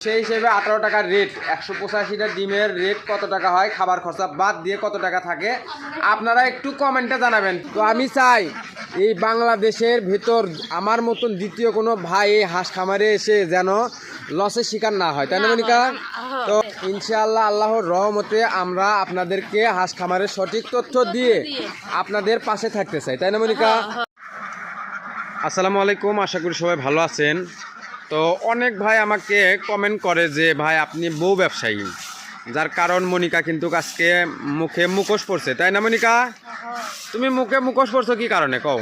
সেই হিসেবে আঠারো টাকার রেট একশো পঁচাশিটা ডিমের রেট কত টাকা হয় খাবার খরচা বাদ দিয়ে কত টাকা থাকে আপনারা একটু কমেন্টে জানাবেন। তো আমি চাই এই বাংলাদেশের ভেতর আমার মতন দ্বিতীয় কোনো ভাই এই হাঁস খামারে এসে যেন লসের শিকার না হয়। তাই না মনিকা? তো ইনশাআল্লাহ আল্লাহর রহমতে আমরা আপনাদেরকে হাঁস খামারের সঠিক তথ্য দিয়ে আপনাদের পাশে থাকতে চাই। তাই না মনিকা? আসসালামু আলাইকুম আশা করি সবাই ভালো আছেন। তো অনেক ভাই আমাকে কমেন্ট করে যে ভাই আপনি বউ ব্যবসায়ী। যার কারণ মনিকা কিন্তু আজকে মুখে মুখোশ পড়ছে তাই না মনিকা? তুমি মুখে মুখোশ পড়ছো কি কারণে? কও।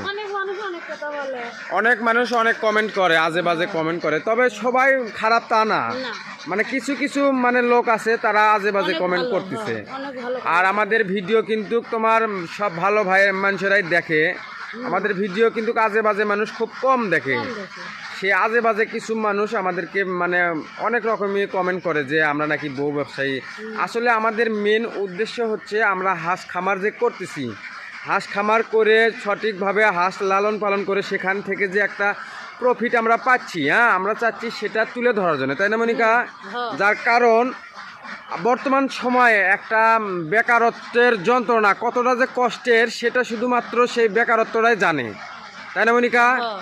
অনেক মানুষ অনেক কমেন্ট করে আজে বাজে কমেন্ট করে। তবে সবাই খারাপ তা না। মানে কিছু কিছু মানে লোক আছে তারা আজে বাজে কমেন্ট করতেছে। হ্যাঁ, আর আমাদের ভিডিও কিন্তু তোমার সব ভালো ভাই মানুষেরাই দেখে। আমাদের ভিডিও কিন্তু আজে বাজে মানুষ খুব কম দেখে। সে আজে বাজে কিছু মানুষ আমাদেরকে মানে অনেক রকমই কমেন্ট করে যে আমরা নাকি বউ ব্যবসায়ী আসলে আমাদের মেন উদ্দেশ্য হচ্ছে আমরা হাঁস খামার যে করতেছি হাঁস খামার করে সঠিকভাবে হাঁস লালন পালন করে সেখান থেকে যে একটা প্রফিট আমরা পাচ্ছি হ্যাঁ আমরা চাচ্ছি সেটা তুলে ধরার জন্য তাই না মনিকা হ্যাঁ। যার কারণ বর্তমান সময়ে একটা বেকারত্বের যন্ত্রণা কতটা যে কষ্টের সেটা শুধুমাত্র সেই বেকারত্বরাই জানে তাই না মনিকা হ্যাঁ।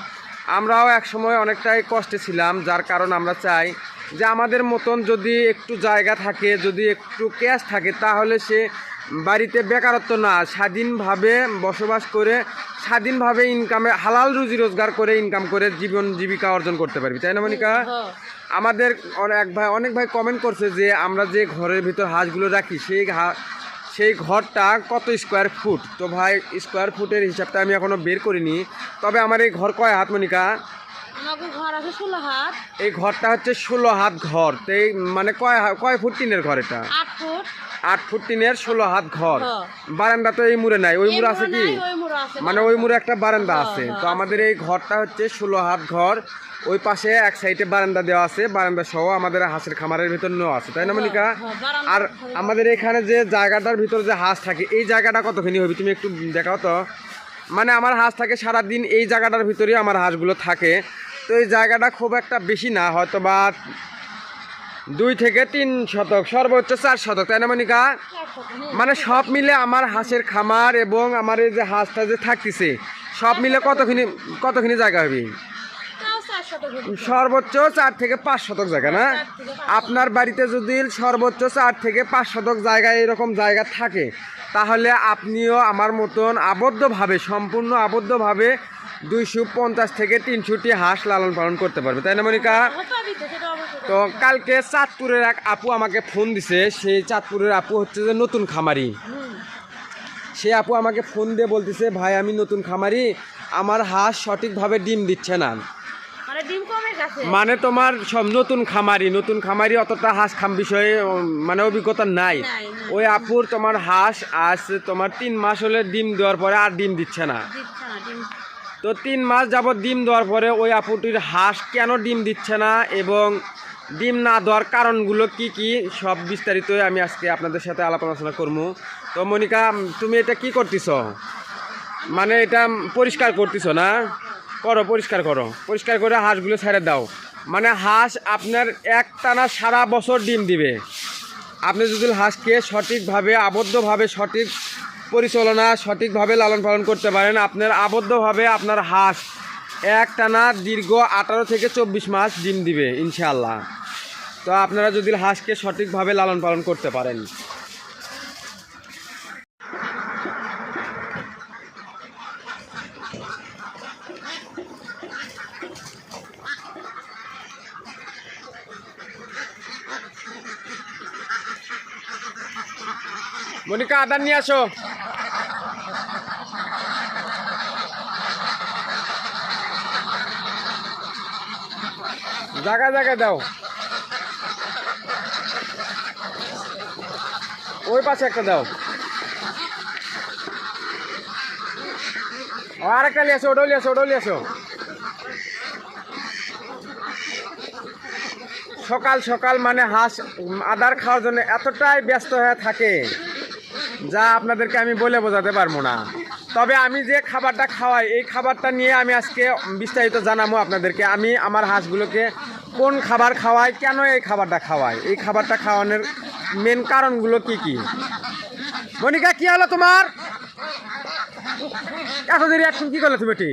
আমরাও এক সময় অনেকটাই কষ্টে ছিলাম যার কারণ আমরা চাই যে আমাদের মতন যদি একটু জায়গা থাকে যদি একটু ক্যাশ থাকে তাহলে সে বাড়িতে বেকারত্ব না স্বাধীনভাবে বসবাস করে স্বাধীনভাবে ইনকামে হালাল রুজি রোজগার করে ইনকাম করে জীবন জীবিকা অর্জন করতে পারবি তাই না মনিকা। আমাদের অনেক ভাই অনেক ভাই কমেন্ট করছে যে আমরা যে ঘরের ভিতর হাঁসগুলো রাখি সেই সেই ঘরটা কত স্কোয়ার ফুট তো ভাই স্কোয়ার ফুটের হিসাবটা আমি এখনও বের করিনি। তবে আমার এই ঘর কয় হাত মনিকা? এই ঘরটা হচ্ছে ষোলো হাত ঘর। তো এই মানে কয় কয় ফুট টিনের ঘর এটা? আট ফুট টিনের ষোলো হাত ঘর। হ্যাঁ। বারান্দা তো এই মুড়ে নাই ওই মুড়ে আছে কি? মানে ওই মুড়ে একটা বারান্দা হ্যাঁ, আছে। হ্যাঁ, তো আমাদের এই ঘরটা হচ্ছে ষোলো হাত ঘর। ওই পাশে এক সাইডে বারান্দা দেওয়া আছে বারান্দা সহ আমাদের হাঁসের খামারের ভিতর নেওয়া আছে তাই না মনিকা হ্যাঁ, আর আমাদের এখানে যে জায়গাটার ভিতর যে হাঁস থাকে এই জায়গাটা কতখানি হবে? তুমি একটু দেখাও তো। মানে আমার হাঁস থাকে সারাদিন এই জায়গাটার ভিতরেই আমার হাঁসগুলো থাকে। তো এই জায়গাটা খুব একটা বেশি না হয়তো বা দুই থেকে তিন শতক সর্বোচ্চ চার শতক তাই না মনিকা মানে সব মিলে আমার হাঁসের খামার এবং আমার এই যে হাঁসটা যে থাকতেছে সব মিলে কতখানি কতখানি জায়গা হবে তাও চার শতক হবে। সর্বোচ্চ চার থেকে পাঁচ শতক জায়গা না? আপনার বাড়িতে যদি সর্বোচ্চ চার থেকে পাঁচ শতক জায়গায় এরকম জায়গা থাকে তাহলে আপনিও আমার মতন আবদ্ধভাবে সম্পূর্ণ আবদ্ধভাবে দুইশো পঞ্চাশ থেকে তিনশোটি হাঁস লালন পালন করতে পারবে তাই না মনিকা? হ্যাঁ, তো, সেটা অবশ্যই। তো কালকে চাঁদপুরের এক আপু আমাকে ফোন দিছে সেই চাঁদপুরের আপু হচ্ছে যে নতুন খামারি। সে আপু আমাকে ফোন দিয়ে বলতেছে ভাই আমি নতুন খামারি আমার হাঁস সঠিকভাবে ডিম দিচ্ছে না। মানে তোমার সব নতুন খামারি নতুন খামারি অতটা হাঁস খাম বিষয়ে মানে অভিজ্ঞতা নাই। ওই আপুর তোমার হাঁস আজ তোমার তিন মাস হলে ডিম দেওয়ার পরে আর ডিম দিচ্ছে না। তো তিন মাস যাবত ডিম দেওয়ার পরে ওই আপুটির হাঁস কেন ডিম দিচ্ছে না এবং ডিম না দেওয়ার কারণগুলো কি কি সব বিস্তারিত আমি আজকে আপনাদের সাথে আলাপ আলোচনা করব। তো মনিকা তুমি এটা কি করতেছ? মানে এটা পরিষ্কার করতেছ না? করো, পরিষ্কার করো। পরিষ্কার করে হাঁসগুলো ছেড়ে দাও। মানে হাঁস আপনার এক টানা সারা বছর ডিম দিবে। আপনি যদি হাঁসকে সঠিকভাবে, আবদ্ধভাবে, সঠিক পরিচালনা, সঠিকভাবে লালন পালন করতে পারেন, আপনার আবদ্ধভাবে আপনার হাঁস এক টানা দীর্ঘ আঠারো থেকে চব্বিশ মাস ডিম দিবে, ইনশাআল্লাহ। তো আপনারা যদি হাঁসকে সঠিকভাবে লালন পালন করতে পারেন। মনিকা আদার নিয়ে আসো। জায়গা জায়গা দাও। ওই পাশে একটা দাও। ও, আরেকটা নিয়ে আসো ওটাও নিয়ে আসো ওটাও নিয়ে আসো। সকাল সকাল মানে হাঁস আদার খাওয়ার জন্য এতটাই ব্যস্ত হয়ে থাকে। যা আপনাদেরকে আমি বলে বোঝাতে পারব না। তবে আমি যে খাবারটা খাওয়াই, এই খাবারটা নিয়ে আমি আজকে বিস্তারিত জানাব আপনাদেরকে। আমি আমার হাঁসগুলোকে কোন খাবার খাওয়াই, কেন এই খাবারটা খাওয়াই? এই খাবারটা খাওয়ানোর মেন কারণগুলো কি কি? মনিকা, কি হলো তোমার? এত দেরি এখন কি করলে তুমি এটি?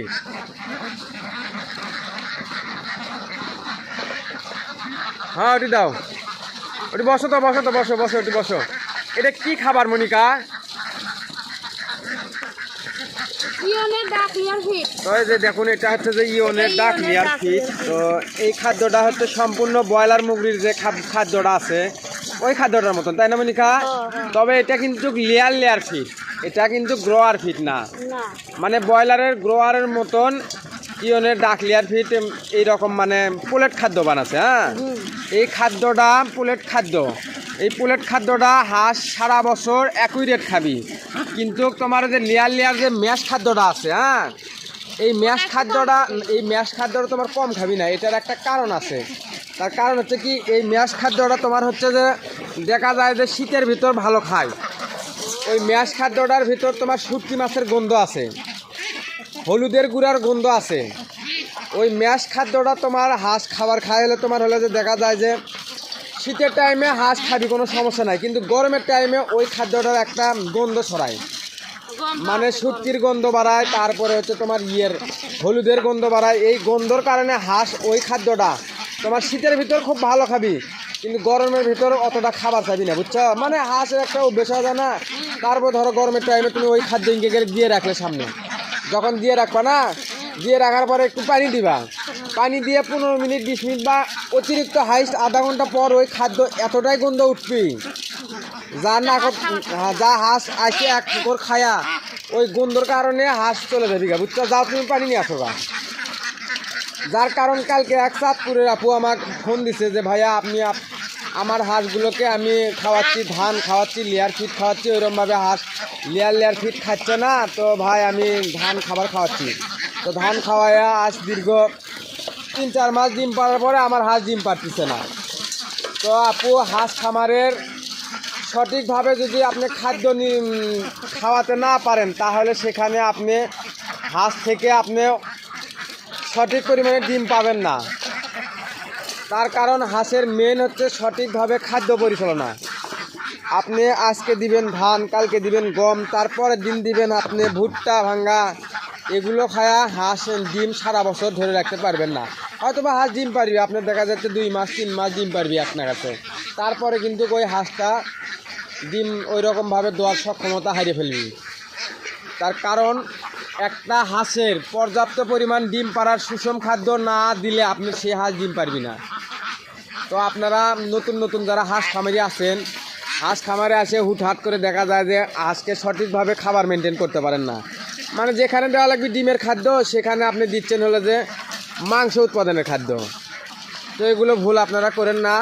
হ্যাঁ ওটি দাও। ওটি বসো তো বসো তো, বসো বসো ওটি বসো। এটা কি খাবার মনিকা? তো যে দেখুন এটা হচ্ছে যে ইওনের ডাক লেয়ার ফিট। তো এই খাদ্যটা হচ্ছে সম্পূর্ণ ব্রয়লার মুরগির যে খাদ- খাদ্যটা আছে ওই খাদ্যটার মতন তাই না মনিকা? তবে এটা কিন্তু লেয়ার লেয়ার ফিট। এটা কিন্তু গ্রোয়ার ফিট না। না। মানে ব্রয়লারের গ্রোয়ারের মতন ইয়নের ডাক লেয়ার ফিট এইরকম মানে পুলেট খাদ্য বানাচ্ছে হ্যাঁ? এই খাদ্যটা পুলেট খাদ্য। এই পোলেট খাদ্যটা হাঁস সারা বছর একই রেট খাবি। কিন্তু তোমার যে লেয়ার লেয়ার যে ম্যাশ খাদ্যটা আছে হ্যাঁ? এই ম্যাশ খাদ্যটা, এই ম্যাশ খাদ্যটা তোমার কম খাবি না, এটার একটা কারণ আছে। তার কারণ হচ্ছে কি, এই ম্যাশ খাদ্যটা তোমার হচ্ছে যে দেখা যায় যে শীতের ভিতর ভালো খায়। ওই ম্যাশ খাদ্যটার ভিতর তোমার শুটকি মাছের গন্ধ আছে, হলুদের গুঁড়ার গন্ধ আছে। ওই ম্যাশ খাদ্যটা তোমার হাঁস খাবার খাই হলে তোমার হলে যে দেখা যায় যে শীতের টাইমে হাঁস খাবি, কোনো সমস্যা নাই। কিন্তু গরমের টাইমে ওই খাদ্যটার একটা গন্ধ ছড়ায়। মানে শুটকির গন্ধ বাড়ায়, তারপরে হচ্ছে তোমার ইয়ের হলুদের গন্ধ বাড়ায়। এই গন্ধর কারণে হাঁস ওই খাদ্যটা তোমার শীতের ভিতর খুব ভালো খাবি, কিন্তু গরমের ভিতর অতটা খাবার খাবি না, বুঝছ? মানে হাঁসের একটা অভ্যেস হয়ে না। তারপর ধরো গরমের টাইমে তুমি ওই খাদ্য ইঙ্গে দিয়ে রাখলে সামনে। যখন দিয়ে রাখবা না, দিয়ে রাখার পরে একটু পানি দিবা। পানি দিয়ে পনেরো মিনিট বিশ মিনিট বা অতিরিক্ত হাইস্ট আধা ঘণ্টা পর ওই খাদ্য এতটাই গন্ধ উঠবি। যা না হ্যাঁ, যা হাঁস আসে এক পুকুর খায়া ওই গন্ধর কারণে হাঁস চলে যাবি গা বুঝছ? যাও তুমি পানি নিয়ে আসো গা। যার কারণ কালকে এক চাঁদপুরের আপু আমাকে ফোন দিছে যে ভাইয়া আপনি আপ- আমার হাঁসগুলোকে আমি খাওয়াচ্ছি ধান খাওয়াচ্ছি লেয়ার ফিট খাওয়াচ্ছি ওইরকমভাবে হাঁস লেয়ার লেয়ার ফিট খাচ্ছে না। তো ভাই আমি ধান খাবার খাওয়াচ্ছি। তো ধান খাওয়াইয়া আজ দীর্ঘ তিন চার মাস ডিম পাড়ার পরে আমার হাঁস ডিম পারতেছে না। তো আপু, হাঁস খামারের সঠিকভাবে যদি আপনি খাদ্য খাওয়াতে না পারেন, তাহলে সেখানে আপনি হাঁস থেকে আপনি সঠিক পরিমাণে ডিম পাবেন না। তার কারণ হাঁসের মেন হচ্ছে সঠিকভাবে খাদ্য পরিচালনা। আপনি আজকে দিবেন ধান, কালকে দিবেন গম, তারপরের দিন দিবেন আপনি ভুট্টা ভাঙ্গা এগুলো খায়া হাঁস, ডিম সারা বছর ধরে রাখতে পারবেন না। হয়তো বা হাঁস ডিম পারবি, আপনার দেখা যাচ্ছে দুই মাস, তিন মাস ডিম পারবি আপনার কাছে। তারপরে কিন্তু ওই হাঁসটা ডিম ওই রকমভাবে দেওয়ার সক্ষমতা হারিয়ে ফেলবি। তার কারণ, একটা হাঁসের পর্যাপ্ত পরিমাণ ডিম পাড়ার সুষম খাদ্য না দিলে আপনি সে হাঁস ডিম পারবি না। তো আপনারা নতুন নতুন যারা হাঁস খামারি আছেন, হাঁস খামারে আসে হুটহাট করে দেখা যায় যে, হাঁসকে সঠিকভাবে খাবার মেনটেন করতে পারেন না। মানে যেখানে দেওয়া লাগবে ডিমের খাদ্য সেখানে আপনি দিচ্ছেন হলো যে মাংস উৎপাদনের খাদ্য। তো এগুলো ভুল আপনারা করেন না।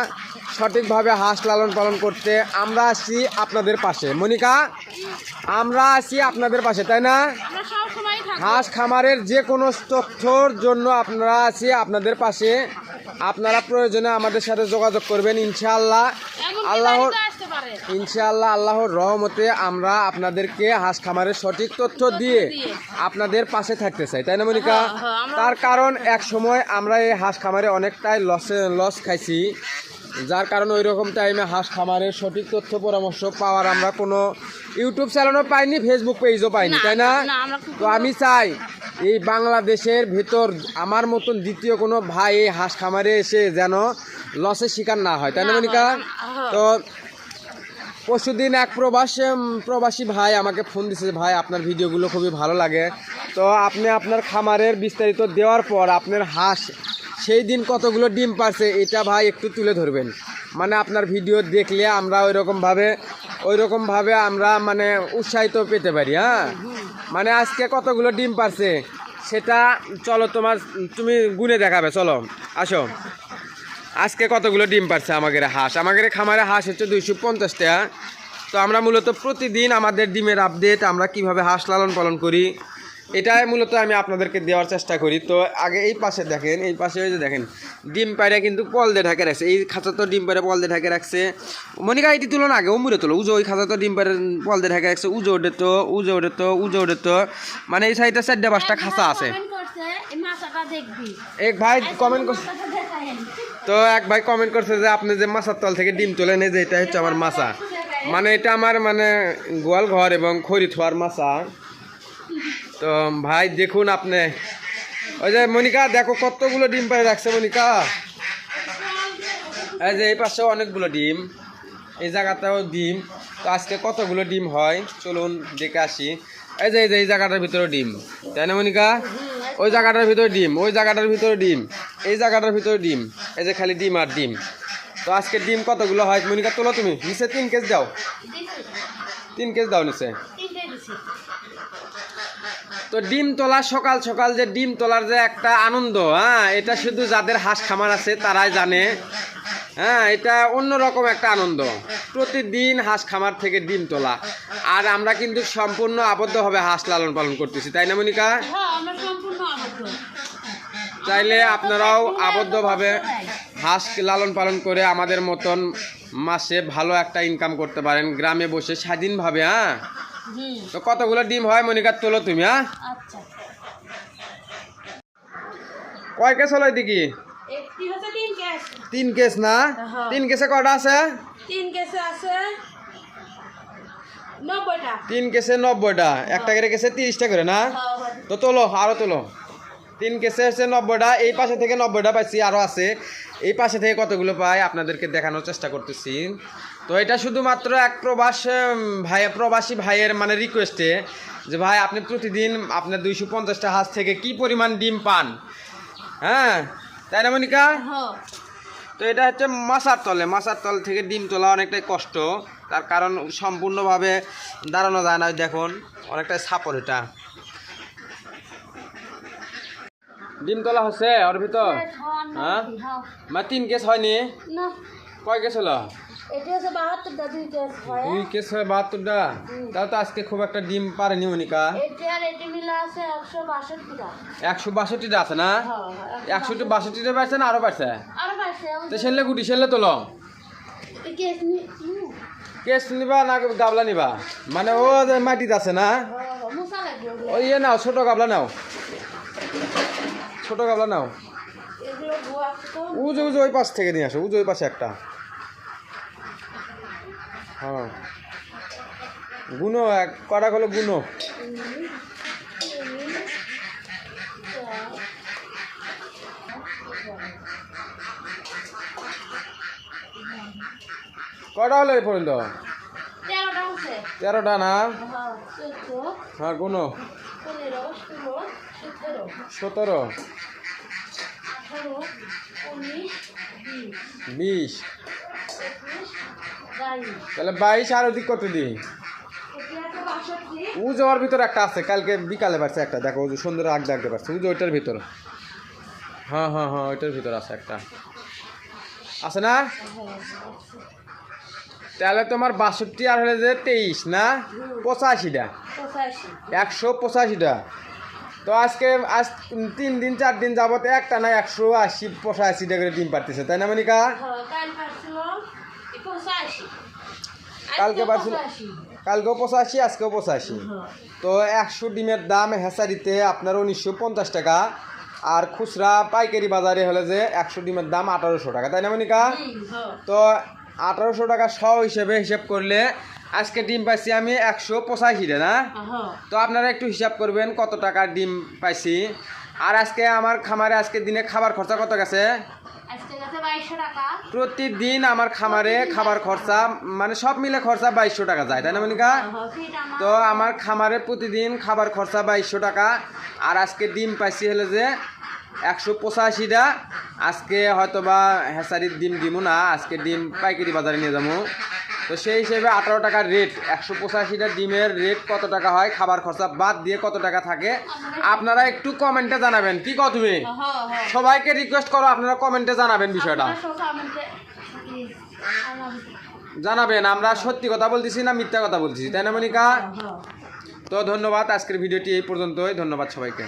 সঠিকভাবে হাঁস লালন পালন করতে আমরা আছি আপনাদের পাশে। মনিকা আমরা আছি আপনাদের পাশে তাই না? হাঁস খামারের যে কোনো তথ্যর জন্য আপনারা আছি আপনাদের পাশে। আপনারা প্রয়োজনে আমাদের সাথে যোগাযোগ করবেন ইনশাআল্লাহ। আল্লাহর ইনশাআল্লাহ আল্লাহর রহমতে আমরা আপনাদেরকে হাঁস খামারের সঠিক তথ্য দিয়ে আপনাদের পাশে থাকতে চাই তাই না মনিকা? হ্যাঁ, হ্যাঁ, তার কারণ এক সময় আমরা এই হাঁস খামারে অনেকটাই লসে লস খাইছি। যার কারণে ওই রকম টাইমে হাঁস খামারের সঠিক তথ্য পরামর্শ পাওয়ার আমরা কোনো ইউটিউব চ্যানেলও পাইনি ফেসবুক পেজও পাইনি তাই না? তো আমি চাই এই বাংলাদেশের ভেতর আমার মতন দ্বিতীয় কোনো ভাই এই হাঁস খামারে এসে যেন লসের শিকার না হয় তাই না না মনিকা? হ্যাঁ। তো পরশুদিন এক প্রবাসী প্রবাসী ভাই আমাকে ফোন দিছে ভাই, আপনার ভিডিওগুলো খুবই ভালো লাগে। তো আপনি আপনার খামারের বিস্তারিত দেওয়ার পর আপনার হাঁস, সেই দিন কতগুলো ডিম পারছে, এটা ভাই একটু তুলে ধরবেন। মানে আপনার ভিডিও দেখলে আমরা ওই রকমভাবে ওই রকমভাবে আমরা মানে উৎসাহিত পেতে পারি হ্যাঁ? মানে আজকে কতগুলো ডিম পারছে, সেটা চলো তোমার, তুমি গুনে দেখাবে, চলো, আসো। আজকে কতগুলো ডিম পারছে আমাদের হাঁস? আমাদের খামারে হাঁস হচ্ছে দুইশো পঞ্চাশটা। তো আমরা মূলত প্রতিদিন আমাদের ডিমের আপডেট আমরা কীভাবে হাঁস লালন পালন করি এটাই মূলত আমি আপনাদেরকে দেওয়ার চেষ্টা করি। তো আগে এই পাশে দেখেন এই পাশে ওই যে দেখেন ডিম পায়রা কিন্তু পল দিয়ে ঢাকে রাখছে। এই খাঁচা তো ডিম পায়রা পল দিয়ে ঢাকে রাখছে। মনিকা এটি তুলো না আগে উমুরে তোলো। উজো ওই খাঁচা তো ডিম পায়রা পল দিয়ে ঢাকে রাখছে। উজো ওঠে তো উজো ওঠে তো উজো ওঠে তো। মানে এই সাইডে চারটা পাঁচটা খাঁচা আছে। এক ভাই কমেন্ট করছে তো এক ভাই কমেন্ট করছে যে আপনি যে মাছার তল থেকে ডিম তোলেন এই যে এটা হচ্ছে আমার মাছা। মানে এটা আমার মানে গোয়াল ঘর এবং খড়ি থোয়ার মাছা। তো ভাই, দেখুন আপনি। ওই যে মনিকা, দেখো কতগুলো ডিম পাড়ে রাখছে মনিকা। এই যে এই পাশে অনেকগুলো ডিম, এই জায়গাটাও ডিম। তো আজকে কতগুলো ডিম হয়? চলুন দেখে আসি। এই যে এই যে, এই জায়গাটার ভিতরে ডিম। তাই না, মনিকা? ওই জায়গাটার ভিতরে ডিম, ওই জায়গাটার ভিতরে ডিম, এই জায়গাটার ভিতরে ডিম। এই যে খালি ডিম আর ডিম। তো আজকে ডিম কতগুলো হয়? মনিকা, তোলো তুমি। নিচে তিন কেজি দাও। তিন কেজি দাও নিচে। তো ডিম তোলা সকাল সকাল যে ডিম তোলার যে একটা আনন্দ হ্যাঁ এটা শুধু যাদের হাঁস খামার আছে তারাই জানে। হ্যাঁ এটা অন্যরকম একটা আনন্দ। প্রতিদিন হাঁস খামার থেকে ডিম তোলা। আর আমরা কিন্তু সম্পূর্ণ আবদ্ধভাবে হাঁস লালন পালন করতেছি তাই না মনিকা? হ্যাঁ চাইলে আপনারাও আবদ্ধভাবে হাঁস লালন পালন করে আমাদের মতন মাসে ভালো একটা ইনকাম করতে পারেন গ্রামে বসে স্বাধীনভাবে হ্যাঁ? তো কতগুলো ডিম হয় মনিকার তোলো তুমি হ্যাঁ? আচ্ছা। কয় কেস হলো এদিকে? তিন কেস। না? হ্যাঁ। তিন কেসে কটা আছে? তিন কেসে আছে নব্বইটা। তিন কেসে নব্বইটা। একটা করে কেসে তিরিশটা করে না? তো তোলো আরও তোলো। তিন কেসে হচ্ছে নব্বইটা। এই পাশে থেকে নব্বইটা পাইছি আরও আছে। এই পাশে থেকে কতগুলো পাই? আপনাদেরকে দেখানোর চেষ্টা করতেছি। তো এটা শুধুমাত্র এক প্রবাস ভাই প্রবাসী ভাইয়ের মানে রিকোয়েস্টে যে ভাই আপনি প্রতিদিন আপনার দুইশো পঞ্চাশটা হাঁস থেকে কি পরিমাণ ডিম পান? হ্যাঁ? তাই না মনিকা? হ্যাঁ। তো এটা হচ্ছে মাছার তলে। মাছার তল থেকে ডিম তোলা অনেকটাই কষ্ট। তার কারণ সম্পূর্ণভাবে দাঁড়ানো যায় না দেখুন অনেকটাই সাপর এটা। ডিম তোলা হচ্ছে ওর ভিতর? হ্যাঁ মা তিন কেস হয়নি? কয় কেস হলো? এটা হচ্ছে বাহাত্তরটা দুই কেস হয়। দুই কেস হয় বাহাত্তরটা তাহলে তো আজকে খুব একটা ডিম পারেনি মনিকা। এটা আর এটি মিলে আছে একশো বাষট্টিটা একশো বাষট্টিটা আছে না? হ্যাঁ একশো বাষট্টিটা পারছে না আরও পারছে? আরও পাইছে তো সেলে গুটি সেলে তোলো। কেস কেস নিবা না গাবলা নিবা? মানে ও যে মাটিতে আছে না? ওই ইয়ে নাও ছোট গাবলা নাও। ছোট গাবলা নাও। তো উজো উজো ওই পাশ থেকে নিয়ে আসো উজো ওই পাশে একটা। হ্যাঁ। গুনো এক কটা হলো গুনো কটা হলো এই পর্যন্ত? তেরোটা না? হ্যাঁ হ্যাঁ গুনো সতেরো। আঠারো উনিশ বিশ তাহলে বাইশ আর ওদিক কত দিই? উজো ওর ভিতরে একটা আছে কালকে বিকালে পারছে একটা দেখো উজো সুন্দর আগ দেখতে পারছে উজো ওইটার ভিতর। হ্যাঁ হ্যাঁ হ্যাঁ ওইটার ভিতর আছে একটা। আছে না? তাহলে তোমার বাষট্টি আর হলে যে তেইশ না? পঁচাশিটা। একশো পঁচাশিটা। তো আজকে আজ তিন দিন চার দিন যাবত একটা না একশো আশি পঁচাশিটা করে ডিম পারতেছে তাই না মনিকা? পঁচাশি। কালকে পারছিল পঁচাশি। কালকেও পঁচাশি আজকেও পঁচাশি। তো একশো ডিমের দাম হেসারিতে আপনার উনিশশো পঞ্চাশ টাকা আর খুচরা পাইকারি বাজারে হলে যে একশো ডিমের দাম আঠারোশো টাকা তাই না মনিকা? তো আঠারোশো টাকা শ হিসেবে হিসেব করলে আজকে ডিম পাইছি আমি একশো পঁচাশি পঁচাশিটা না তো আপনারা একটু হিসাব করবেন কত টাকার ডিম পাইছি। আর আজকে আমার খামারে আজকে দিনে খাবার খরচা কত গেছে? প্রতিদিন আমার খামারে খাবার খরচা মানে সব মিলে খরচা বাইশশো টাকা যায় তাই না মনিকা? তো আমার খামারে প্রতিদিন খাবার খরচা বাইশশো টাকা আর আজকে ডিম পাইছি হলে যে একশো পঁচাশিটা। আজকে হয়তো বা হেসারির ডিম দিমু না আজকে ডিম পাইকারি বাজারে নিয়ে যাব তো সেই হিসেবে আঠারো টাকার রেট একশো পঁচাশিটা ডিমের রেট কত টাকা হয় খাবার খরচা বাদ দিয়ে কত টাকা থাকে আপনারা একটু কমেন্টে জানাবেন। কি কত তুমি? সবাইকে রিকোয়েস্ট করো আপনারা কমেন্টে জানাবেন বিষয়টা। জানাবেন আমরা সত্যি কথা বলতেছি না মিথ্যা কথা বলতেছি তাই না মনিকা? তো ধন্যবাদ আজকের ভিডিওটি এই পর্যন্তই ধন্যবাদ সবাইকে।